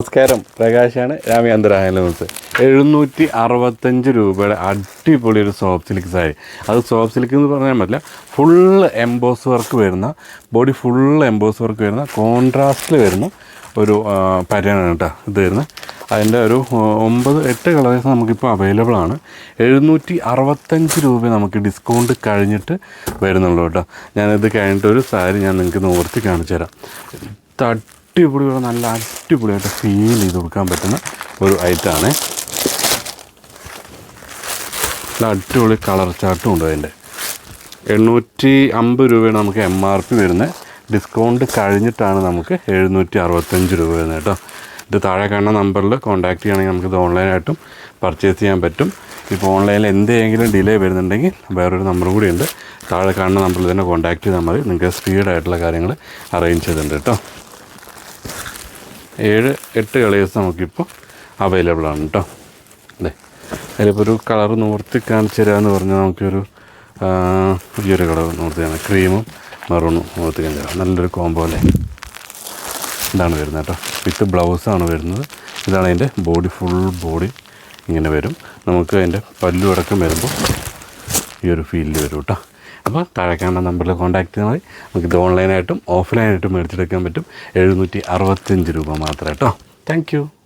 നമസ്കാരം. പ്രകാശാണ് രാമചന്ദ്ര ഹാൻഡ്ലൂംസ് എഴുന്നൂറ്റി അറുപത്തഞ്ച് രൂപയുടെ അടിപൊളി ഒരു സോഫ്റ്റ് സിൽക്ക് സാരി അത് സോഫ്റ്റ് സിൽക്ക് എന്ന് പറഞ്ഞാൽ പറ്റില്ല ഫുള്ള് എംബോസ് വർക്ക് വരുന്ന ബോഡി ഫുള്ള് എംബോസ് വർക്ക് വരുന്ന കോൺട്രാസ്റ്റിൽ വരുന്ന ഒരു പാറ്റേണാണ് കേട്ടോ ഇത് വരുന്നത് അതിന്റെ ഒരു ഒമ്പത് എട്ട് കളേഴ്സ് നമുക്കിപ്പോൾ അവൈലബിൾ ആണ്. എഴുന്നൂറ്റി അറുപത്തഞ്ച് രൂപ നമുക്ക് ഡിസ്കൗണ്ട് കഴിഞ്ഞിട്ട് വരുന്നുള്ളൂ കേട്ടോ ഞാനിത് കഴിഞ്ഞിട്ട് ഒരു സാരി ഞാൻ നിങ്ങൾക്ക് നിവർത്തി കാണിച്ചു തരാം ഇത് അടിപൊളിയുള്ള നല്ല അടിപൊളിയായിട്ട് ഫീൽ ചെയ്ത് കൊടുക്കാൻ പറ്റുന്ന ഒരു ഐറ്റമാണ് നല്ല അടിപൊളി കളർ ചാർട്ടും ഉണ്ട് അതിന്റെ. എണ്ണൂറ്റി അമ്പത് രൂപയാണ് നമുക്ക് എം ആർ പി വരുന്നത് ഡിസ്കൗണ്ട് കഴിഞ്ഞിട്ടാണ് നമുക്ക് എഴുന്നൂറ്റി അറുപത്തഞ്ച് രൂപ വരുന്നത് കേട്ടോ. ഇത് താഴെ കാണുന്ന നമ്പറിൽ കോൺടാക്ട് ചെയ്യുകയാണെങ്കിൽ നമുക്കിത് ഓൺലൈനായിട്ടും പർച്ചേസ് ചെയ്യാൻ പറ്റും. ഇപ്പോൾ ഓൺലൈനിൽ എന്തെങ്കിലും ഡിലേ വരുന്നുണ്ടെങ്കിൽ വേറൊരു നമ്പർ കൂടി ഉണ്ട്. താഴെ കാണുന്ന നമ്പറിൽ തന്നെ കോൺടാക്റ്റ് ചെയ്താൽ മതി. നിങ്ങൾക്ക് സ്പീഡായിട്ടുള്ള കാര്യങ്ങൾ അറേഞ്ച് ചെയ്തിട്ടുണ്ട് കേട്ടോ. ഏഴ് എട്ട് കളേഴ്സ് നമുക്കിപ്പോൾ അവൈലബിൾ ആണ് കേട്ടോ അതെ അതിലിപ്പോൾ ഒരു കളർ നിവർത്തി കാണിച്ചു തരാമെന്ന് പറഞ്ഞാൽ നമുക്കൊരു പുതിയൊരു ഒരു കളർ നിവർത്തിയാണ് ക്രീമും മെറൂണും നിവർത്തി കാണിച്ചു തരാം. നല്ലൊരു കോംബോ അല്ലേ? ഇതാണ് വരുന്നത് കേട്ടോ വിത്ത് ബ്ലൗസാണ് വരുന്നത്. ഇതാണ് അതിന്റെ ബോഡി ഫുൾ ബോഡി ഇങ്ങനെ വരും. നമുക്ക് അതിന്റെ പല്ലു അടക്കം വരുമ്പോൾ ഈ ഒരു ഫീലിൽ വരും കേട്ടോ അപ്പോൾ താഴെ കാണുന്ന നമ്പറിൽ കോൺടാക്ട് ചെയ്താൽ മതി. നമുക്കിത് ഓൺലൈനായിട്ടും ഓഫ്ലൈനായിട്ടും മേടിച്ചെടുക്കാൻ പറ്റും. എഴുന്നൂറ്റി അറുപത്തഞ്ച് രൂപ മാത്രം കേട്ടോ. താങ്ക്